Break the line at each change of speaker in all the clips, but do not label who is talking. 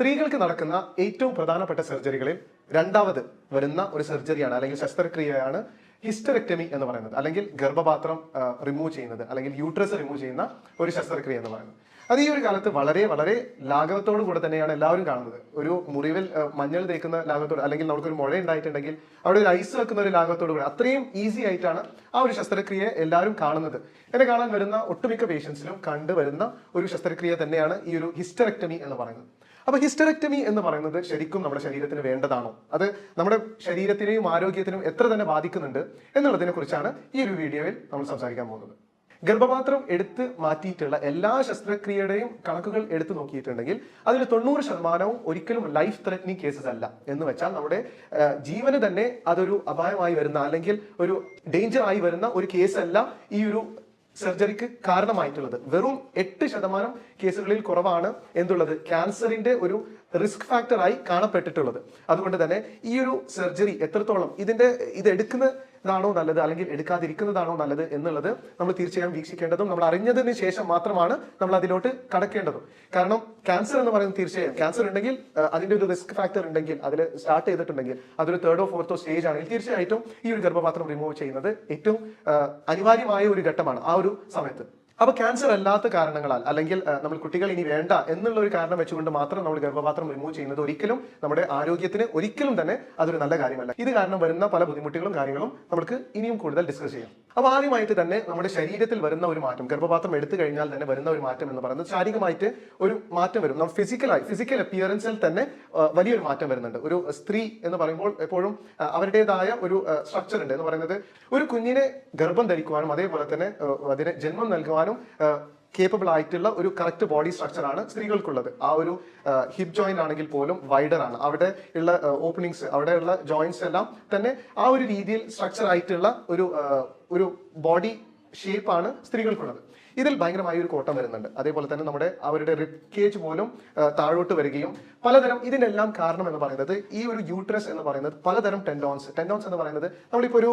സ്ത്രീകൾക്ക് നടക്കുന്ന ഏറ്റവും പ്രധാനപ്പെട്ട സർജറികളിൽ രണ്ടാമത് വരുന്ന ഒരു സർജറിയാണ് അല്ലെങ്കിൽ ശസ്ത്രക്രിയയാണ് ഹിസ്റ്ററെക്ടമി എന്ന് പറയുന്നത് അല്ലെങ്കിൽ ഗർഭപാത്രം റിമൂവ് ചെയ്യുന്നത് അല്ലെങ്കിൽ യൂട്രസ് റിമൂവ് ചെയ്യുന്ന ഒരു ശസ്ത്രക്രിയ എന്ന് പറയുന്നത്. അത് ഈ ഒരു കാലത്ത് വളരെ വളരെ ലാഘവത്തോടു കൂടെ തന്നെയാണ് എല്ലാവരും കാണുന്നത്. ഒരു മുറിവിൽ മഞ്ഞൾ തേക്കുന്ന ലാഘവത്തോട് അല്ലെങ്കിൽ നമുക്കൊരു മുഴ ഉണ്ടായിട്ടുണ്ടെങ്കിൽ അവിടെ ഒരു ഐസ് വെക്കുന്ന ഒരു ലാഘവത്തോടു കൂടെ അത്രയും ഈസി ആയിട്ടാണ് ആ ഒരു ശസ്ത്രക്രിയ എല്ലാവരും കാണുന്നത്. എന്നെ കാണാൻ വരുന്ന ഒട്ടുമിക്ക പേഷ്യൻസിലും കണ്ടുവരുന്ന ഒരു ശസ്ത്രക്രിയ തന്നെയാണ് ഈ ഒരു ഹിസ്റ്ററെക്ടമി എന്ന് പറയുന്നത്. അപ്പൊ ഹിസ്റ്ററക്ടമി എന്ന് പറയുന്നത് ശരിക്കും നമ്മുടെ ശരീരത്തിന് വേണ്ടതാണോ? അത് നമ്മുടെ ശരീരത്തിനെയും ആരോഗ്യത്തിനും എത്ര തന്നെ ബാധിക്കുന്നുണ്ട് എന്നുള്ളതിനെ കുറിച്ചാണ് ഈ ഒരു വീഡിയോയിൽ നമ്മൾ സംസാരിക്കാൻ പോകുന്നത്. ഗർഭപാത്രം എടുത്ത് മാറ്റിയിട്ടുള്ള എല്ലാ ശസ്ത്രക്രിയയുടെയും കണക്കുകൾ എടുത്തു നോക്കിയിട്ടുണ്ടെങ്കിൽ അതിൽ തൊണ്ണൂറ് ശതമാനവും ഒരിക്കലും ലൈഫ് ത്രെറ്റനിങ് കേസസ് അല്ല എന്ന് വെച്ചാൽ നമ്മുടെ ജീവന് തന്നെ അതൊരു അപായമായി വരുന്ന അല്ലെങ്കിൽ ഒരു ഡേഞ്ചർ ആയി വരുന്ന ഒരു കേസല്ല ഈ ഒരു സർജറിക്ക് കാരണമായിട്ടുള്ളത്. വെറും എട്ട് ശതമാനം കേസുകളിൽ കുറവാണ് എന്തുള്ളത് ക്യാൻസറിന്റെ ഒരു റിസ്ക് ഫാക്ടറായി കാണപ്പെട്ടിട്ടുള്ളത്. അതുകൊണ്ട് തന്നെ ഈ ഒരു സർജറി എത്രത്തോളം ഇതിന്റെ ഇത് എടുക്കുന്നതാണോ നല്ലത്? അല്ലെങ്കിൽ എടുക്കാതിരിക്കുന്നതാണോ നല്ലത് എന്നുള്ളത് നമ്മൾ തീർച്ചയായും വീക്ഷിക്കേണ്ടതും നമ്മൾ അറിഞ്ഞതിന് ശേഷം മാത്രമാണ് നമ്മൾ അതിലോട്ട് കടക്കേണ്ടതും. കാരണം ക്യാൻസർ എന്ന് പറയുന്നത് തീർച്ചയായും ക്യാൻസർ ഉണ്ടെങ്കിൽ അതിന്റെ ഒരു റിസ്ക് ഫാക്ടർ ഉണ്ടെങ്കിൽ അതിൽ സ്റ്റാർട്ട് ചെയ്തിട്ടുണ്ടെങ്കിൽ അതൊരു തേർഡോ ഫോർത്തോ സ്റ്റേജ് ആണെങ്കിൽ തീർച്ചയായിട്ടും ഈ ഒരു ഗർഭപാത്രം റിമൂവ് ചെയ്യുന്നത് ഏറ്റവും അനിവാര്യമായ ഒരു ഘട്ടമാണ് ആ ഒരു സമയത്ത്. അപ്പൊ ക്യാൻസർ അല്ലാത്ത കാരണങ്ങളാൽ അല്ലെങ്കിൽ നമ്മൾ കുട്ടികൾ ഇനി വേണ്ട എന്നുള്ള ഒരു കാരണം വെച്ചുകൊണ്ട് മാത്രം നമ്മൾ ഗർഭപാത്രം റിമൂവ് ചെയ്യുന്നത് ഒരിക്കലും നമ്മുടെ ആരോഗ്യത്തിന് ഒരിക്കലും തന്നെ അതൊരു നല്ല കാര്യമല്ല. ഇത് കാരണം വരുന്ന പല ബുദ്ധിമുട്ടുകളും കാര്യങ്ങളും നമുക്ക് ഇനിയും കൂടുതൽ ഡിസ്കസ് ചെയ്യാം. അപ്പൊ ആദ്യമായിട്ട് തന്നെ നമ്മുടെ ശരീരത്തിൽ വരുന്ന ഒരു മാറ്റം ഗർഭപാത്രം എടുത്തു കഴിഞ്ഞാൽ തന്നെ വരുന്ന ഒരു മാറ്റം എന്ന് പറയുന്നത് ശാരീരികമായിട്ട് ഒരു മാറ്റം വരും. നമ്മൾ ഫിസിക്കലായി ഫിസിക്കൽ അപ്പിയറൻസിൽ തന്നെ വലിയൊരു മാറ്റം വരുന്നുണ്ട്. ഒരു സ്ത്രീ എന്ന് പറയുമ്പോൾ എപ്പോഴും അവരുടേതായ ഒരു സ്ട്രക്ചർ ഉണ്ട് എന്ന് പറയുന്നത് ഒരു കുഞ്ഞിനെ ഗർഭം ധരിക്കുവാനും അതേപോലെ തന്നെ അതിന് ജന്മം നൽകുവാനും കേപ്പബിൾ ആയിട്ടുള്ള ഒരു കറക്റ്റ് ബോഡി സ്ട്രക്ചർ ആണ് സ്ത്രീകൾക്കുള്ളത്. ആ ഒരു ഹിപ് ജോയിന്റ് ആണെങ്കിൽ പോലും വൈഡർ ആണ്. അവിടെ ഉള്ള ഓപ്പണിങ്സ് അവിടെയുള്ള ജോയിന്റ്സ് എല്ലാം തന്നെ ആ ഒരു രീതിയിൽ സ്ട്രക്ചർ ആയിട്ടുള്ള ഒരു ഒരു ബോഡി ഷേപ്പാണ് സ്ത്രീകൾക്കുള്ളത്. ഇതിൽ ഭയങ്കരമായ ഒരു കോട്ടം വരുന്നുണ്ട്. അതേപോലെ തന്നെ നമ്മുടെ അവരുടെ റിപ്പ് കേജ് പോലും താഴോട്ട് വരികയും പലതരം ഇതിനെല്ലാം കാരണം എന്ന് പറയുന്നത് ഈ ഒരു യൂട്രസ് എന്ന് പറയുന്നത് പലതരം ടെൻഡോൺസ് ടെൻഡോൺസ് എന്ന് പറയുന്നത് നമ്മളിപ്പോൾ ഒരു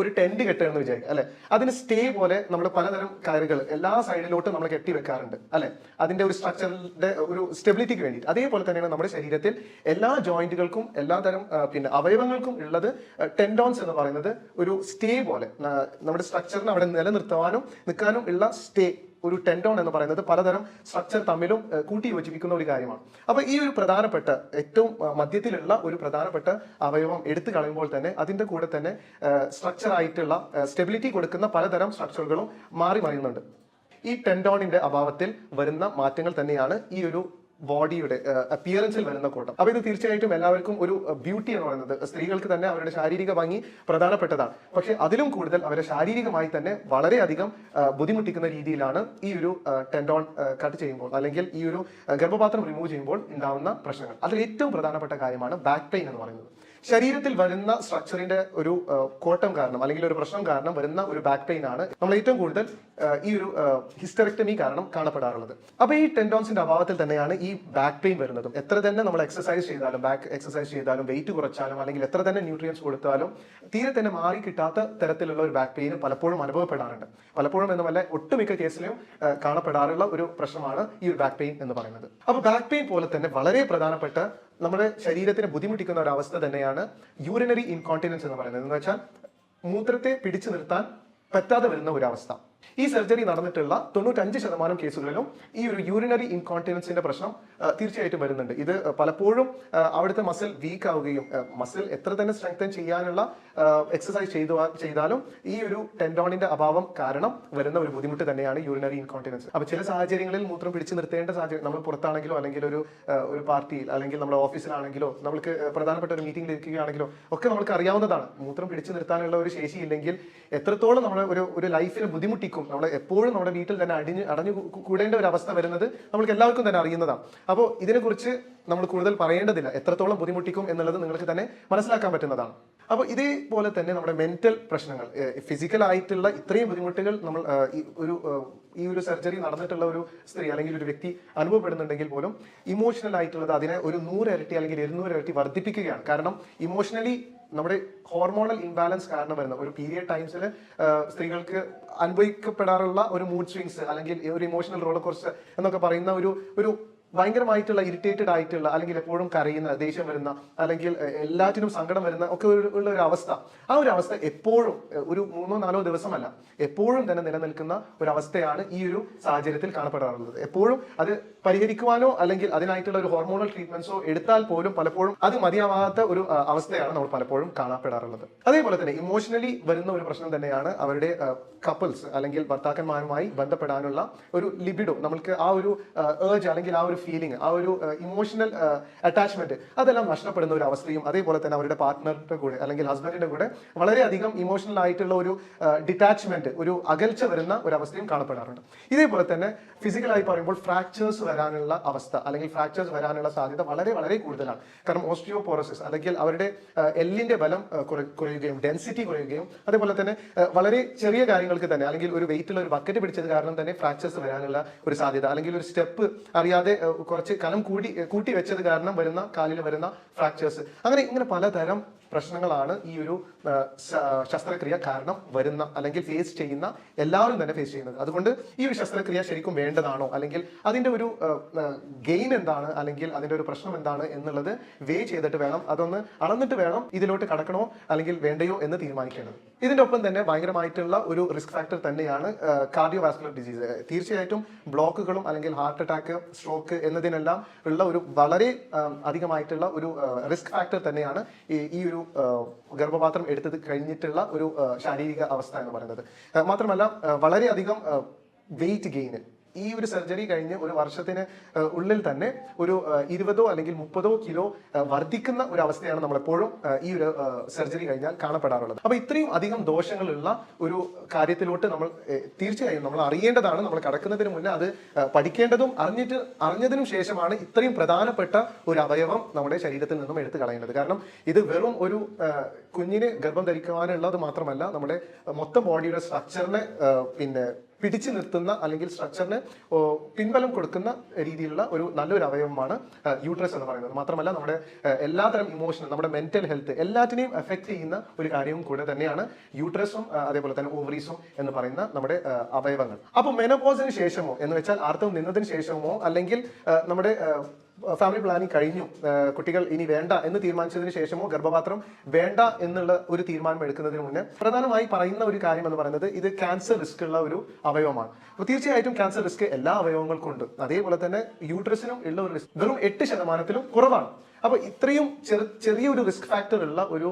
ഒരു ടെന്റ് കെട്ടുകയെന്ന് വിചാരിക്കുക അല്ലെ? അതിന് സ്റ്റേ പോലെ നമ്മൾ പലതരം കയറുകൾ എല്ലാ സൈഡിലോട്ടും നമ്മൾ കെട്ടി വെക്കാറുണ്ട് അല്ലെ? അതിന്റെ ഒരു സ്ട്രക്ചറിന്റെ ഒരു സ്റ്റെബിലിറ്റിക്ക് വേണ്ടിയിട്ട്. അതേപോലെ തന്നെയാണ് നമ്മുടെ ശരീരത്തിൽ എല്ലാ ജോയിന്റുകൾക്കും എല്ലാ തരം പിന്നെ അവയവങ്ങൾക്കും ഉള്ളത് ടെൻഡോൺസ് എന്ന് പറയുന്നത് ഒരു സ്റ്റേ പോലെ നമ്മുടെ സ്ട്രക്ചറിന് അവിടെ നിലനിർത്തുവാനും നിൽക്കാനും ഉള്ള സ്റ്റേ. ഒരു ടെൻഡോൺ എന്ന് പറയുന്നത് പലതരം സ്ട്രക്ചർ തമ്മിലും കൂട്ടി യോജിപ്പിക്കുന്ന ഒരു കാര്യമാണ്. അപ്പൊ ഈ ഒരു പ്രധാനപ്പെട്ട ഏറ്റവും മധ്യത്തിലുള്ള ഒരു പ്രധാനപ്പെട്ട അവയവം എടുത്തു കളയുമ്പോൾ തന്നെ അതിന്റെ കൂടെ തന്നെ സ്ട്രക്ചർ ആയിട്ടുള്ള സ്റ്റെബിലിറ്റി കൊടുക്കുന്ന പലതരം സ്ട്രക്ചറുകളും മാറി മറിയുന്നുണ്ട്. ഈ ടെൻഡോണിന്റെ അഭാവത്തിൽ വരുന്ന മാറ്റങ്ങൾ തന്നെയാണ് ഈ ഒരു ബോഡിയുടെ അപ്പിയറൻസിൽ വരുന്ന കോട്ടം. അപ്പൊ ഇത് തീർച്ചയായിട്ടും എല്ലാവർക്കും ഒരു ബ്യൂട്ടി എന്ന് പറയുന്നത്. സ്ത്രീകൾക്ക് തന്നെ അവരുടെ ശാരീരിക ഭംഗി പ്രധാനപ്പെട്ടതാണ്. പക്ഷെ അതിലും കൂടുതൽ അവരെ ശാരീരികമായി തന്നെ വളരെയധികം ബുദ്ധിമുട്ടിക്കുന്ന രീതിയിലാണ് ഈ ഒരു ടെൻഡോൺ കട്ട് ചെയ്യുമ്പോൾ അല്ലെങ്കിൽ ഈ ഒരു ഗർഭപാത്രം റിമൂവ് ചെയ്യുമ്പോൾ ഉണ്ടാവുന്ന പ്രശ്നങ്ങൾ. അതിൽ ഏറ്റവും പ്രധാനപ്പെട്ട കാര്യമാണ് ബാക്ക് പെയിൻ എന്ന് പറയുന്നത്. ശരീരത്തിൽ വരുന്ന സ്ട്രക്ചറിന്റെ ഒരു കോട്ടം കാരണം അല്ലെങ്കിൽ ഒരു പ്രശ്നം കാരണം വരുന്ന ഒരു ബാക്ക് പെയിൻ ആണ് നമ്മൾ ഏറ്റവും കൂടുതൽ ഈ ഒരു ഹിസ്റ്ററക്ടമി കാരണം കാണപ്പെടാറുള്ളത്. അപ്പൊ ഈ ടെൻഡോൺസിന്റെ അഭാവത്തിൽ തന്നെയാണ് ഈ ബാക്ക് പെയിൻ വരുന്നതും. എത്ര തന്നെ നമ്മൾ എക്സസൈസ് ചെയ്താലും ബാക്ക് എക്സസൈസ് ചെയ്താലും വെയിറ്റ് കുറച്ചാലും അല്ലെങ്കിൽ എത്ര തന്നെ ന്യൂട്രിയൻസ് കൊടുത്താലും തീരെ തന്നെ മാറി കിട്ടാത്ത തരത്തിലുള്ള ഒരു ബാക്ക് പെയിൻ പലപ്പോഴും അനുഭവപ്പെടാറുണ്ട്. പലപ്പോഴും എന്നല്ല ഒട്ടുമിക്ക കേസിലും കാണപ്പെടാറുള്ള ഒരു പ്രശ്നമാണ് ഈ ഒരു ബാക്ക് പെയിൻ എന്ന് പറയുന്നത്. അപ്പൊ ബാക്ക് പെയിൻ പോലെ തന്നെ വളരെ പ്രധാനപ്പെട്ട നമ്മുടെ ശരീരത്തിന് ബുദ്ധിമുട്ടിക്കുന്ന ഒരു അവസ്ഥ തന്നെയാണ് യൂറിനറി ഇൻകോണ്ടിനൻസ് എന്ന് പറയുന്നത്. എന്ന് വെച്ചാൽ മൂത്രത്തെ പിടിച്ചു നിർത്താൻ പറ്റാതെ വരുന്ന ഒരു അവസ്ഥ ഈ സർജറി നടന്നിട്ടുള്ള തൊണ്ണൂറ്റഞ്ച് ശതമാനം കേസുകളിലും ഈ ഒരു യൂറിനറി ഇൻകോണ്ടിനൻസിന്റെ പ്രശ്നം തീർച്ചയായിട്ടും വരുന്നുണ്ട്. ഇത് പലപ്പോഴും അവിടുത്തെ മസിൽ വീക്ക് ആവുകയും മസിൽ എത്ര തന്നെ സ്ട്രെങ്തൻ ചെയ്യാനുള്ള എക്സസൈസ് ചെയ്തു ചെയ്താലും ഈ ഒരു ടെൻഡോണിന്റെ അഭാവം കാരണം വരുന്ന ഒരു ബുദ്ധിമുട്ട് തന്നെയാണ് യൂറിനറി ഇൻകോണ്ടിനൻസ് അപ്പൊ ചില സാഹചര്യങ്ങളിൽ മൂത്രം പിടിച്ചു നിർത്തേണ്ട സാഹചര്യം നമ്മൾ പുറത്താണെങ്കിലോ അല്ലെങ്കിൽ ഒരു ഒരു പാർട്ടിയിൽ അല്ലെങ്കിൽ നമ്മുടെ ഓഫീസിലാണെങ്കിലോ നമുക്ക് പ്രധാനപ്പെട്ട ഒരു മീറ്റിംഗിൽ ഇരിക്കുകയാണെങ്കിലോ ഒക്കെ നമുക്ക് അറിയാവുന്നതാണ്. മൂത്രം പിടിച്ചു നിർത്താനുള്ള ഒരു ശേഷി ഇല്ലെങ്കിൽ എത്രത്തോളം നമ്മുടെ ഒരു ഒരു ലൈഫിനെ ബുദ്ധിമുട്ടിക്കും നമ്മൾ എപ്പോഴും നമ്മുടെ വീട്ടിൽ തന്നെ അടിഞ്ഞ് അടഞ്ഞു കൂടേണ്ട ഒരു അവസ്ഥ വരുന്നത് നമ്മൾക്ക് എല്ലാവർക്കും തന്നെ അറിയുന്നതാണ്. അപ്പോൾ ഇതിനെക്കുറിച്ച് നമ്മൾ കൂടുതൽ പറയേണ്ടതില്ല. എത്രത്തോളം ബുദ്ധിമുട്ടിക്കും എന്നുള്ളത് നിങ്ങൾക്ക് തന്നെ മനസ്സിലാക്കാൻ പറ്റുന്നതാണ്. അപ്പോൾ ഇതേപോലെ തന്നെ നമ്മുടെ മെന്റൽ പ്രശ്നങ്ങൾ ഫിസിക്കൽ ആയിട്ടുള്ള ഇത്രയും ബുദ്ധിമുട്ടുകൾ നമ്മൾ ഒരു ഈ ഒരു സർജറി നടന്നിട്ടുള്ള ഒരു സ്ത്രീ അല്ലെങ്കിൽ ഒരു വ്യക്തി അനുഭവപ്പെടുന്നുണ്ടെങ്കിൽ പോലും ഇമോഷണൽ ആയിട്ടുള്ളത് അതിനെ ഒരു നൂറ് ഇരട്ടി അല്ലെങ്കിൽ ഇരുന്നൂറ് ഇരട്ടി വർദ്ധിപ്പിക്കുകയാണ്. കാരണം ഇമോഷണലി നമ്മുടെ ഹോർമോണൽ ഇംബാലൻസ് കാരണം വരുന്ന ഒരു പീരിയഡ് ടൈംസിൽ സ്ത്രീകൾക്ക് അനുഭവിക്കപ്പെടാറുള്ള ഒരു മൂഡ് സ്വിങ്സ് അല്ലെങ്കിൽ ഒരു ഇമോഷണൽ റോളർ കുറിച്ച് എന്നൊക്കെ പറയുന്ന ഒരു ഒരു ഭയങ്കരമായിട്ടുള്ള ഇറിറ്റേറ്റഡ് ആയിട്ടുള്ള അല്ലെങ്കിൽ എപ്പോഴും കരയുന്ന ദേഷ്യം വരുന്ന അല്ലെങ്കിൽ എല്ലാറ്റിനും സങ്കടം വരുന്ന ഒക്കെ ഉള്ള ഒരു അവസ്ഥ. ആ ഒരു അവസ്ഥ എപ്പോഴും ഒരു മൂന്നോ നാലോ ദിവസമല്ല എപ്പോഴും തന്നെ നിലനിൽക്കുന്ന ഒരു അവസ്ഥയാണ് ഈ ഒരു സാഹചര്യത്തിൽ കാണപ്പെടാറുള്ളത്. എപ്പോഴും അത് പരിഹരിക്കുവാനോ അല്ലെങ്കിൽ അതിനായിട്ടുള്ള ഒരു ഹോർമോണൽ ട്രീറ്റ്മെന്റ്സോ എടുത്താൽ പോലും പലപ്പോഴും അത് മതിയാവാത്ത ഒരു അവസ്ഥയാണ് നമ്മൾ പലപ്പോഴും കാണപ്പെടാറുള്ളത്. അതേപോലെ തന്നെ ഇമോഷണലി വരുന്ന ഒരു പ്രശ്നം തന്നെയാണ് അവരുടെ കപ്പിൾസ് അല്ലെങ്കിൽ ഭർത്താക്കന്മാരുമായി ബന്ധപ്പെടാനുള്ള ഒരു ലിബിഡോ നമ്മൾക്ക് ആ ഒരു ഏജ് അല്ലെങ്കിൽ ആ ഒരു ഫീലിംഗ് ആ ഒരു ഇമോഷണൽ അറ്റാച്ച്മെന്റ് അതെല്ലാം നഷ്ടപ്പെടുന്ന ഒരു അവസ്ഥയും അതേപോലെ തന്നെ അവരുടെ പാർട്ട്ണറുടെ കൂടെ അല്ലെങ്കിൽ ഹസ്ബൻഡിന്റെ കൂടെ വളരെയധികം ഇമോഷണൽ ആയിട്ടുള്ള ഒരു ഡിറ്റാച്ച്മെന്റ് ഒരു അകൽച്ച വരുന്ന ഒരു അവസ്ഥയും കാണപ്പെടാറുണ്ട്. ഇതേപോലെ തന്നെ ഫിസിക്കലായി പറയുമ്പോൾ ഫ്രാക്ചേഴ്സ് വരാനുള്ള അവസ്ഥ അല്ലെങ്കിൽ ഫ്രാക്ചേഴ്സ് വരാനുള്ള സാധ്യത വളരെ വളരെ കൂടുതലാണ്. കാരണം ഓസ്റ്റിയോപോറസിസ് അല്ലെങ്കിൽ അവരുടെ എല്ലിന്റെ ബലം കുറയുകയും ഡെൻസിറ്റി കുറയുകയും അതേപോലെ തന്നെ വളരെ ചെറിയ കാര്യങ്ങൾക്ക് തന്നെ അല്ലെങ്കിൽ ഒരു വെയിറ്റുള്ള ഒരു ബക്കറ്റ് പിടിച്ചത് കാരണം തന്നെ ഫ്രാക്ചേഴ്സ് വരാനുള്ള ഒരു സാധ്യത അല്ലെങ്കിൽ ഒരു സ്റ്റെപ്പ് അറിയാതെ കുറച്ച് കനം കൂടി കൂട്ടി വെച്ചത് കാരണം വരുന്ന കാലിൽ വരുന്ന ഫ്രാക്ചേഴ്സ് അങ്ങനെ ഇങ്ങനെ പലതരം പ്രശ്നങ്ങളാണ് ഈ ഒരു ശസ്ത്രക്രിയ കാരണം വരുന്ന അല്ലെങ്കിൽ ഫേസ് ചെയ്യുന്ന എല്ലാവരും തന്നെ ഫേസ് ചെയ്യുന്നത്. അതുകൊണ്ട് ഈ ഒരു ശസ്ത്രക്രിയ ശരിക്കും വേണ്ടതാണോ? അല്ലെങ്കിൽ അതിന്റെ ഒരു ഗെയിൻ എന്താണ്? അല്ലെങ്കിൽ അതിന്റെ ഒരു പ്രശ്നം എന്താണ് എന്നുള്ളത് വേ ചെയ്തിട്ട് വേണം അതൊന്ന് അളന്നിട്ട് വേണം ഇതിലോട്ട് കടക്കണോ? അല്ലെങ്കിൽ വേണ്ടയോ എന്ന് തീരുമാനിക്കേണ്ടത്. ഇതിന്റെ ഒപ്പം തന്നെ ഭയങ്കരമായിട്ടുള്ള ഒരു റിസ്ക് ഫാക്ടർ തന്നെയാണ് കാർഡിയോ വാസ്കുലർ ഡിസീസ് തീർച്ചയായിട്ടും ബ്ലോക്കുകളും അല്ലെങ്കിൽ ഹാർട്ട് അറ്റാക്ക് സ്ട്രോക്ക് എന്നതിനെല്ലാം ഉള്ള ഒരു വളരെ അധികമായിട്ടുള്ള ഒരു റിസ്ക് ഫാക്ടർ തന്നെയാണ് ഈ ഈ ഒരു ഗർഭപാത്രം എടുത്തത് കഴിഞ്ഞിട്ടുള്ള ഒരു ശാരീരിക അവസ്ഥ എന്ന് പറയുന്നത്. മാത്രമല്ല വളരെയധികം വെയിറ്റ് ഗെയിന് ഈ ഒരു സർജറി കഴിഞ്ഞ് ഒരു വർഷത്തിന് ഉള്ളിൽ തന്നെ ഒരു ഇരുപതോ അല്ലെങ്കിൽ മുപ്പതോ കിലോ വർദ്ധിക്കുന്ന ഒരു അവസ്ഥയാണ് നമ്മളെപ്പോഴും ഈ ഒരു സർജറി കഴിഞ്ഞാൽ കാണപ്പെടാറുള്ളത്. അപ്പൊ ഇത്രയും അധികം ദോഷങ്ങളുള്ള ഒരു കാര്യത്തിലോട്ട് നമ്മൾ തീർച്ചയായും നമ്മൾ അറിയേണ്ടതാണ്. നമ്മൾ കടക്കുന്നതിന് മുന്നേ അത് പഠിക്കേണ്ടതും അറിഞ്ഞിട്ട് അറിഞ്ഞതിനും ശേഷമാണ് ഇത്രയും പ്രധാനപ്പെട്ട ഒരു അവയവം നമ്മുടെ ശരീരത്തിൽ നിന്നും എടുത്തു കളയേണ്ടത്. കാരണം ഇത് വെറും ഒരു കുഞ്ഞിന് ഗർഭം ധരിക്കുവാനുള്ളത് മാത്രമല്ല നമ്മുടെ മൊത്തം ബോഡിയുടെ സ്ട്രക്ചറിനെ പിന്നെ പിടിച്ചു നിർത്തുന്ന അല്ലെങ്കിൽ സ്ട്രക്ചറിന് പിൻബലം കൊടുക്കുന്ന രീതിയിലുള്ള ഒരു നല്ലൊരു അവയവമാണ് യൂട്രസ് എന്ന് പറയുന്നത്. മാത്രമല്ല നമ്മുടെ എല്ലാതരം ഇമോഷനും നമ്മുടെ മെന്റൽ ഹെൽത്ത് എല്ലാറ്റിനെയും എഫക്ട് ചെയ്യുന്ന ഒരു കാര്യവും കൂടെ തന്നെയാണ് യൂട്രസും അതേപോലെ തന്നെ ഓവറീസും എന്ന് പറയുന്ന നമ്മുടെ അവയവങ്ങൾ. അപ്പൊ മെനോപോസിന് ശേഷമോ എന്ന് വെച്ചാൽ ആർത്തവം നിന്നതിന് ശേഷമോ അല്ലെങ്കിൽ നമ്മുടെ ഫാമിലി പ്ലാനിങ് കഴിഞ്ഞു. കുട്ടികൾ ഇനി വേണ്ട എന്ന് തീരുമാനിച്ചതിന് ശേഷമോ ഗർഭപാത്രം വേണ്ട എന്നുള്ള ഒരു തീരുമാനം എടുക്കുന്നതിന് മുന്നേ പ്രധാനമായി പറയുന്ന ഒരു കാര്യം എന്ന് പറയുന്നത് ഇത് ക്യാൻസർ റിസ്ക് ഉള്ള ഒരു അവയവമാണ്. അപ്പോൾ തീർച്ചയായിട്ടും ക്യാൻസർ റിസ്ക് എല്ലാ അവയവങ്ങൾക്കും ഉണ്ട്. അതേപോലെ തന്നെ യൂട്രസിനും ഉള്ള ഒരു റിസ്ക് വെറും എട്ട് ശതമാനത്തിലും കുറവാണ്. അപ്പൊ ഇത്രയും ചെറു ചെറിയൊരു റിസ്ക് ഫാക്ടർ ഉള്ള ഒരു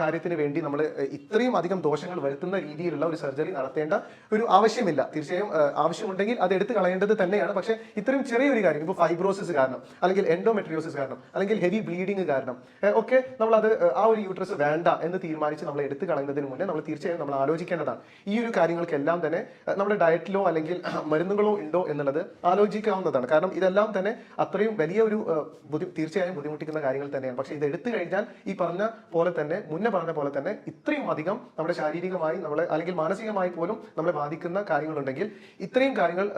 കാര്യത്തിന് വേണ്ടി നമ്മൾ ഇത്രയും അധികം ദോഷങ്ങൾ വരുത്തുന്ന രീതിയിലുള്ള ഒരു സർജറി നടത്തേണ്ട ഒരു ആവശ്യമില്ല. തീർച്ചയായും ആവശ്യമുണ്ടെങ്കിൽ അത് എടുത്തു കളയേണ്ടത് തന്നെയാണ്. പക്ഷെ ഇത്രയും ചെറിയൊരു കാര്യം ഇപ്പോൾ ഫൈബ്രോസിസ് കാരണം അല്ലെങ്കിൽ എൻഡോമെട്രിയോസിസ് കാരണം അല്ലെങ്കിൽ ഹെവി ബ്ലീഡിങ് കാരണം ഒക്കെ നമ്മൾ അത് ആ ഒരു യൂട്രസ് വേണ്ട എന്ന് തീരുമാനിച്ച് നമ്മൾ എടുത്തു കളയുന്നതിന് മുന്നേ നമ്മൾ തീർച്ചയായും നമ്മൾ ആലോചിക്കേണ്ടതാണ്. ഈ ഒരു കാര്യങ്ങൾക്കെല്ലാം തന്നെ നമ്മുടെ ഡയറ്റിലോ അല്ലെങ്കിൽ മരുന്നുകളോ ഉണ്ടോ എന്നുള്ളത് ആലോചിക്കാവുന്നതാണ്. കാരണം ഇതെല്ലാം തന്നെ അത്രയും വലിയ ഒരു തീർച്ചയായും ബുദ്ധിമുട്ടിക്കുന്ന കാര്യങ്ങൾ തന്നെയാണ്. പക്ഷെ ഇത് എടുത്തു കഴിഞ്ഞാൽ ഈ പറഞ്ഞ പോലെ തന്നെ മുന്നേ പറഞ്ഞ പോലെ തന്നെ ഇത്രയും അധികം നമ്മുടെ ശാരീരികമായി നമ്മളെ അല്ലെങ്കിൽ മാനസികമായി പോലും നമ്മളെ ബാധിക്കുന്ന കാര്യങ്ങളുണ്ടെങ്കിൽ ഇത്രയും കാര്യങ്ങൾ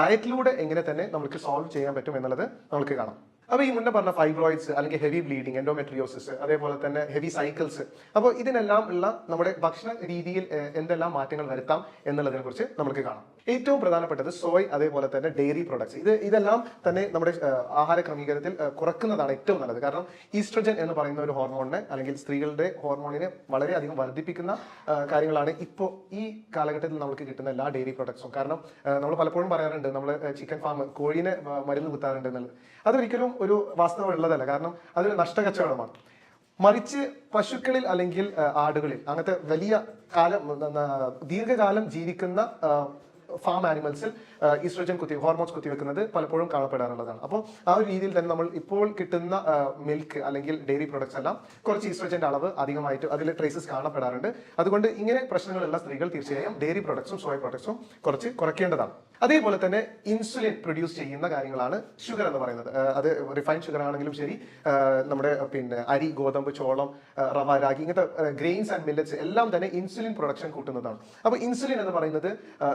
ഡയറ്റിലൂടെ എങ്ങനെ തന്നെ നമുക്ക് സോൾവ് ചെയ്യാൻ പറ്റും എന്നുള്ളത് നമുക്ക് കാണാം. അപ്പൊ ഈ മുന്നേ പറഞ്ഞ ഫൈബ്രോയിഡ്സ് അല്ലെങ്കിൽ ഹെവി ബ്ലീഡിങ് എൻഡോമെട്രിയോസിസ് അതേപോലെ തന്നെ ഹെവി സൈക്കിൾസ് അപ്പോൾ ഇതിനെല്ലാം ഉള്ള നമ്മുടെ ഭക്ഷണ രീതിയിൽ എന്തെല്ലാം മാറ്റങ്ങൾ വരുത്താം എന്നുള്ളതിനെ കുറിച്ച് നമുക്ക് കാണാം. ഏറ്റവും പ്രധാനപ്പെട്ടത് സോയ് അതേപോലെ തന്നെ ഡെയറി പ്രൊഡക്ട്സ് ഇത് ഇതെല്ലാം തന്നെ നമ്മുടെ ആഹാര ക്രമീകരണത്തിൽ കുറക്കുന്നതാണ് ഏറ്റവും നല്ലത്. കാരണം ഈസ്ട്രജൻ എന്ന് പറയുന്ന ഒരു ഹോർമോണിനെ അല്ലെങ്കിൽ സ്ത്രീകളുടെ ഹോർമോണിനെ വളരെയധികം വർദ്ധിപ്പിക്കുന്ന കാര്യങ്ങളാണ് ഇപ്പോൾ ഈ കാലഘട്ടത്തിൽ നമുക്ക് കിട്ടുന്ന എല്ലാ ഡെയറി പ്രൊഡക്ട്സും കാരണം നമ്മൾ പലപ്പോഴും പറയാറുണ്ട് നമ്മൾ ചിക്കൻ ഫാം കോഴിനെ മരുന്ന് കുത്താറുണ്ട് എന്നുള്ളത്. അതൊരിക്കലും ഒരു വാസ്തവം ഉള്ളതല്ല. കാരണം അതൊരു നഷ്ടകച്ചവടമാണ്. മറിച്ച് പശുക്കളിൽ അല്ലെങ്കിൽ ആടുകളിൽ അങ്ങനത്തെ വലിയ കാലം ദീർഘകാലം ജീവിക്കുന്ന ഫാം ആനിമൽസിൽ ഈസ്ട്രജൻ കുത്തി ഹോർമോൺസ് കുത്തിവെക്കുന്നത് പലപ്പോഴും കാണപ്പെടാറുള്ളതാണ്. അപ്പോൾ ആ ഒരു രീതിയിൽ തന്നെ നമ്മൾ ഇപ്പോൾ കിട്ടുന്ന മിൽക്ക് അല്ലെങ്കിൽ ഡെയറി പ്രൊഡക്ട്സ് എല്ലാം കുറച്ച് ഈസ്ട്രജന്റെ അളവ് അധികമായിട്ട് അതിൽ ട്രേസസ് കാണപ്പെടാറുണ്ട്. അതുകൊണ്ട് ഇങ്ങനെ പ്രശ്നങ്ങളുള്ള സ്ത്രീകൾ തീർച്ചയായും ഡെയറി പ്രൊഡക്ട്സും സോയ പ്രൊഡക്ട്സും കുറച്ച് കുറയ്ക്കേണ്ടതാണ്. അതേപോലെ തന്നെ ഇൻസുലിൻ പ്രൊഡ്യൂസ് ചെയ്യുന്ന കാര്യങ്ങളാണ് ഷുഗർ എന്ന് പറയുന്നത്. അത് റിഫൈൻഡ് ഷുഗർ ആണെങ്കിലും ശരി നമ്മുടെ പിന്നെ അരി ഗോതമ്പ് ചോളം റവ രാഗി ഇങ്ങനത്തെ ഗ്രെയിൻസ് ആൻഡ് മില്ലറ്റ്സ് എല്ലാം തന്നെ ഇൻസുലിൻ പ്രൊഡക്ഷൻ കൂട്ടുന്നതാണ്. അപ്പോൾ ഇൻസുലിൻ എന്ന് പറയുന്നത്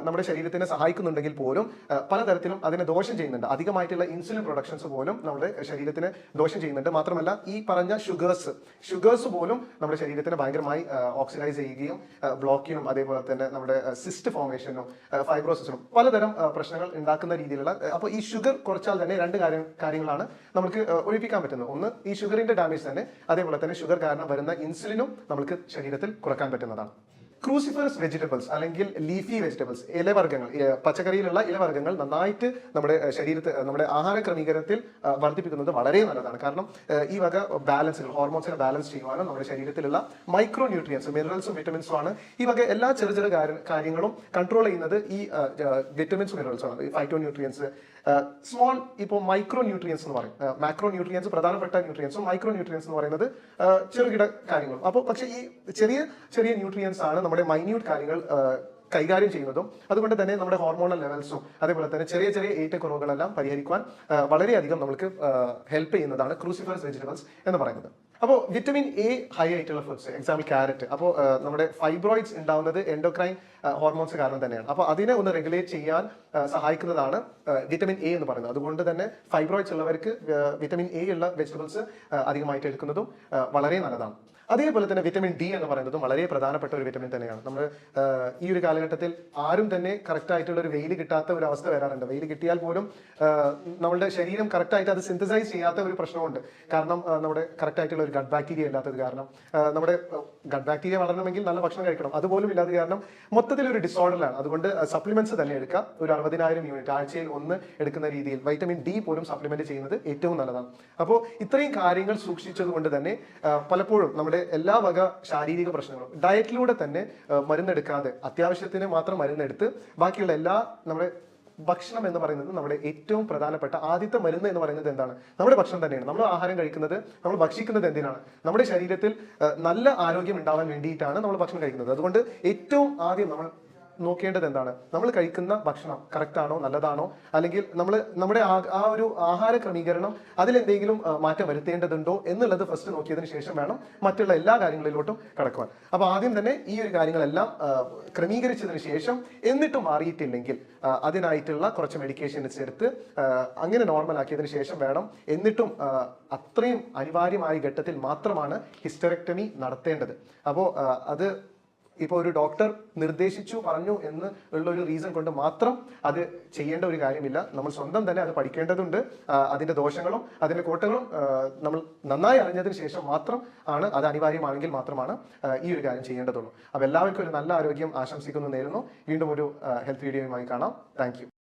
നമ്മുടെ ശരീരത്തിൽ ശരീരത്തിനെ സഹായിക്കുന്നുണ്ടെങ്കിൽ പോലും പലതരത്തിലും അതിനെ ദോഷം ചെയ്യുന്നുണ്ട്. അധികമായിട്ടുള്ള ഇൻസുലിൻ പ്രൊഡക്ഷൻസ് പോലും നമ്മുടെ ശരീരത്തിന് ദോഷം ചെയ്യുന്നുണ്ട്. മാത്രമല്ല ഈ പറഞ്ഞ ഷുഗേഴ്സ് ഷുഗേഴ്സ് പോലും നമ്മുടെ ശരീരത്തിന് ഭയങ്കരമായി ഓക്സിഡൈസ് ചെയ്യുകയും ബ്ലോക്ക് ചെയ്യും അതേപോലെ തന്നെ നമ്മുടെ സിസ്റ്റ് ഫോർമേഷനും ഫൈബ്രോസിസിനും പലതരം പ്രശ്നങ്ങൾ ഉണ്ടാക്കുന്ന രീതിയിലുള്ള അപ്പോൾ ഈ ഷുഗർ കുറച്ചാൽ തന്നെ രണ്ട് കാര്യം കാര്യങ്ങളാണ് നമുക്ക് ഒഴിപ്പിക്കാൻ പറ്റുന്നത്. ഒന്ന് ഈ ഷുഗറിന്റെ ഡാമേജ് തന്നെ അതേപോലെ തന്നെ ഷുഗർ കാരണം വരുന്ന ഇൻസുലിനും നമുക്ക് ശരീരത്തിൽ കുറയ്ക്കാൻ പറ്റുന്നതാണ്. ക്രൂസിഫറസ് വെജിറ്റബിൾസ് അല്ലെങ്കിൽ ലീഫി വെജിറ്റബിൾസ് ഇലവർഗങ്ങൾ പച്ചക്കറിയിലുള്ള ഇലവർഗങ്ങൾ നന്നായിട്ട് നമ്മുടെ ശരീരത്തെ ശരീരത്തിൽ നമ്മുടെ ആഹാര ക്രമീകരണത്തിൽ വർദ്ധിപ്പിക്കുന്നത് വളരെ നല്ലതാണ്. കാരണം ഈ വക ബാലൻസുകൾ ഹോർമോൺസിനെ ബാലൻസ് ചെയ്യുവാനും നമ്മുടെ ശരീരത്തിലുള്ള മൈക്രോ ന്യൂട്രിയൻസ് മിനറൽസും വിറ്റമിൻസും ആണ് ഈ വക എല്ലാ ചെറു ചെറു കാര്യങ്ങളും കൺട്രോൾ ചെയ്യുന്നത് ഈ വിറ്റമിൻസ് മിനറൽസും ആണ്. ഫൈറ്റോ ന്യൂട്രിയൻസ് സ്മോൾ ഇപ്പോൾ മൈക്രോ ന്യൂട്രിയൻസ് എന്ന് പറയും. മാക്രോ ന്യൂട്രിയൻസ് പ്രധാനപ്പെട്ട ന്യൂട്രിയൻസും മൈക്രോ ന്യൂട്രിയൻസ് എന്ന് പറയുന്നത് ചെറുകിട കാര്യങ്ങളും. അപ്പോൾ പക്ഷേ ഈ ചെറിയ ചെറിയ ന്യൂട്രിയൻസ് ആണ് നമ്മുടെ മൈന്യൂട്ട് കാര്യങ്ങൾ കൈകാര്യം ചെയ്യുന്നതും അതുകൊണ്ട് തന്നെ നമ്മുടെ ഹോർമോണൽ ലെവൽസും അതേപോലെ തന്നെ ചെറിയ ചെറിയ ഏറ്റക്കുറവുകളെല്ലാം പരിഹരിക്കുവാൻ വളരെയധികം നമുക്ക് ഹെൽപ്പ് ചെയ്യുന്നതാണ് ക്രൂസിഫറസ് വെജിറ്റബിൾസ് എന്ന് പറയുന്നത്. അപ്പോൾ വിറ്റമിൻ എ ഹൈ ആയിട്ടുള്ള ഫുഡ്സ് എക്സാമ്പിൾ ക്യാരറ്റ് അപ്പോൾ നമ്മുടെ ഫൈബ്രോയിഡ്സ് ഉണ്ടാവുന്നത് എൻഡോക്രൈൻ ഹോർമോൺസ് കാരണം തന്നെയാണ്. അപ്പോൾ അതിനെ ഒന്ന് റെഗുലേറ്റ് ചെയ്യാൻ സഹായിക്കുന്നതാണ് വിറ്റമിൻ എ എന്ന് പറയുന്നത്. അതുകൊണ്ട് തന്നെ ഫൈബ്രോയിഡ്സ് ഉള്ളവർക്ക് വിറ്റമിൻ എ ഉള്ള വെജിറ്റബിൾസ് അധികമായിട്ട് എടുക്കുന്നതും വളരെ നല്ലതാണ്. അതേപോലെ തന്നെ വിറ്റമിൻ ഡി എന്ന് പറയുന്നത് വളരെ പ്രധാനപ്പെട്ട ഒരു വിറ്റമിൻ തന്നെയാണ്. നമ്മൾ ഈ ഒരു കാലഘട്ടത്തിൽ ആരും തന്നെ കറക്റ്റ് ആയിട്ടുള്ള ഒരു വെയിൽ കിട്ടാത്ത ഒരു അവസ്ഥ വരാറുണ്ട്. വെയിൽ കിട്ടിയാൽ പോലും നമ്മുടെ ശരീരം കറക്റ്റ് ആയിട്ട് അത് സിന്തസൈസ് ചെയ്യാത്ത ഒരു പ്രശ്നമുണ്ട്. കാരണം നമ്മുടെ കറക്റ്റ് ആയിട്ടുള്ള ഒരു ഗഡ് ബാക്ടീരിയ ഇല്ലാത്തത് കാരണം നമ്മുടെ ഗഡ് ബാക്ടീരിയ വളരണമെങ്കിൽ നല്ല ഭക്ഷണം കഴിക്കണം. അതുപോലും ഇല്ലാത്ത കാരണം മൊത്തത്തിൽ ഒരു ഡിസോർഡറാണ് അതുകൊണ്ട് സപ്ലിമെന്റ്സ് തന്നെ എടുക്കുക ഒരു അറുപതിനായിരം യൂണിറ്റ് ആഴ്ചയിൽ ഒന്ന് എടുക്കുന്ന രീതിയിൽ വൈറ്റമിൻ ഡി പോലും സപ്ലിമെന്റ് ചെയ്യുന്നത് ഏറ്റവും നല്ലതാണ്. അപ്പോൾ ഇത്രയും കാര്യങ്ങൾ സൂക്ഷിച്ചത് കൊണ്ട് തന്നെ പലപ്പോഴും നമ്മുടെ എല്ലാ വക ശാരീരിക പ്രശ്നങ്ങളും ഡയറ്റിലൂടെ തന്നെ മരുന്നെടുക്കാതെ അത്യാവശ്യത്തിന് മാത്രം മരുന്നെടുത്ത് ബാക്കിയുള്ള എല്ലാ നമ്മുടെ ഭക്ഷണം എന്ന് പറയുന്നത് നമ്മുടെ ഏറ്റവും പ്രധാനപ്പെട്ട ആദ്യത്തെ മരുന്ന് എന്ന് പറയുന്നത് എന്താണ്? നമ്മുടെ ഭക്ഷണം തന്നെയാണ്. നമ്മൾ ആഹാരം കഴിക്കുന്നത് നമ്മൾ ഭക്ഷിക്കുന്നത് എന്തിനാണ്? നമ്മുടെ ശരീരത്തിൽ നല്ല ആരോഗ്യം ഉണ്ടാവാൻ വേണ്ടിയിട്ടാണ് നമ്മൾ ഭക്ഷണം കഴിക്കുന്നത്. അതുകൊണ്ട് ഏറ്റവും ആദ്യം നമ്മൾ നോക്കേണ്ടത് എന്താണ്? നമ്മൾ കഴിക്കുന്ന ഭക്ഷണം കറക്റ്റ് ആണോ നല്ലതാണോ? അല്ലെങ്കിൽ നമ്മൾ നമ്മുടെ ആ- ഒരു ആഹാര ക്രമീകരണം അതിലെന്തെങ്കിലും മാറ്റം വരുത്തേണ്ടതുണ്ടോ എന്നുള്ളത് ഫസ്റ്റ് നോക്കിയതിന് ശേഷം വേണം മറ്റുള്ള എല്ലാ കാര്യങ്ങളിലോട്ടും കടക്കുവാൻ. അപ്പൊ ആദ്യം തന്നെ ഈ ഒരു കാര്യങ്ങളെല്ലാം ക്രമീകരിച്ചതിന് ശേഷം എന്നിട്ടും മാറിയിട്ടില്ലെങ്കിൽ അതിനായിട്ടുള്ള കുറച്ച് മെഡിക്കേഷൻസ് എടുത്ത് അങ്ങനെ നോർമൽ ആക്കിയതിന് ശേഷം വേണം എന്നിട്ടും അത്രയും അനിവാര്യമായ ഘട്ടത്തിൽ മാത്രമാണ് ഹിസ്റ്ററക്ടമി നടത്തേണ്ടത്. അപ്പോൾ അത് ഇപ്പോൾ ഒരു ഡോക്ടർ നിർദ്ദേശിച്ചു പറഞ്ഞു എന്ന് ഉള്ള ഒരു റീസൺ കൊണ്ട് മാത്രം അത് ചെയ്യേണ്ട ഒരു കാര്യമില്ല. നമ്മൾ സ്വന്തം തന്നെ അത് പഠിക്കേണ്ടതുണ്ട്. അതിന്റെ ദോഷങ്ങളും അതിന്റെ കോട്ടകളും നമ്മൾ നന്നായി അറിഞ്ഞതിന് ശേഷം മാത്രം ആണ് അത് അനിവാര്യമാണെങ്കിൽ മാത്രമാണ് ഈ ഒരു കാര്യം ചെയ്യേണ്ടതുള്ളൂ. അപ്പോൾ എല്ലാവർക്കും ഒരു നല്ല ആരോഗ്യം ആശംസിക്കുന്നു നേരുന്നു. വീണ്ടും ഒരു ഹെൽത്ത് വീഡിയോയുമായി കാണാം. താങ്ക്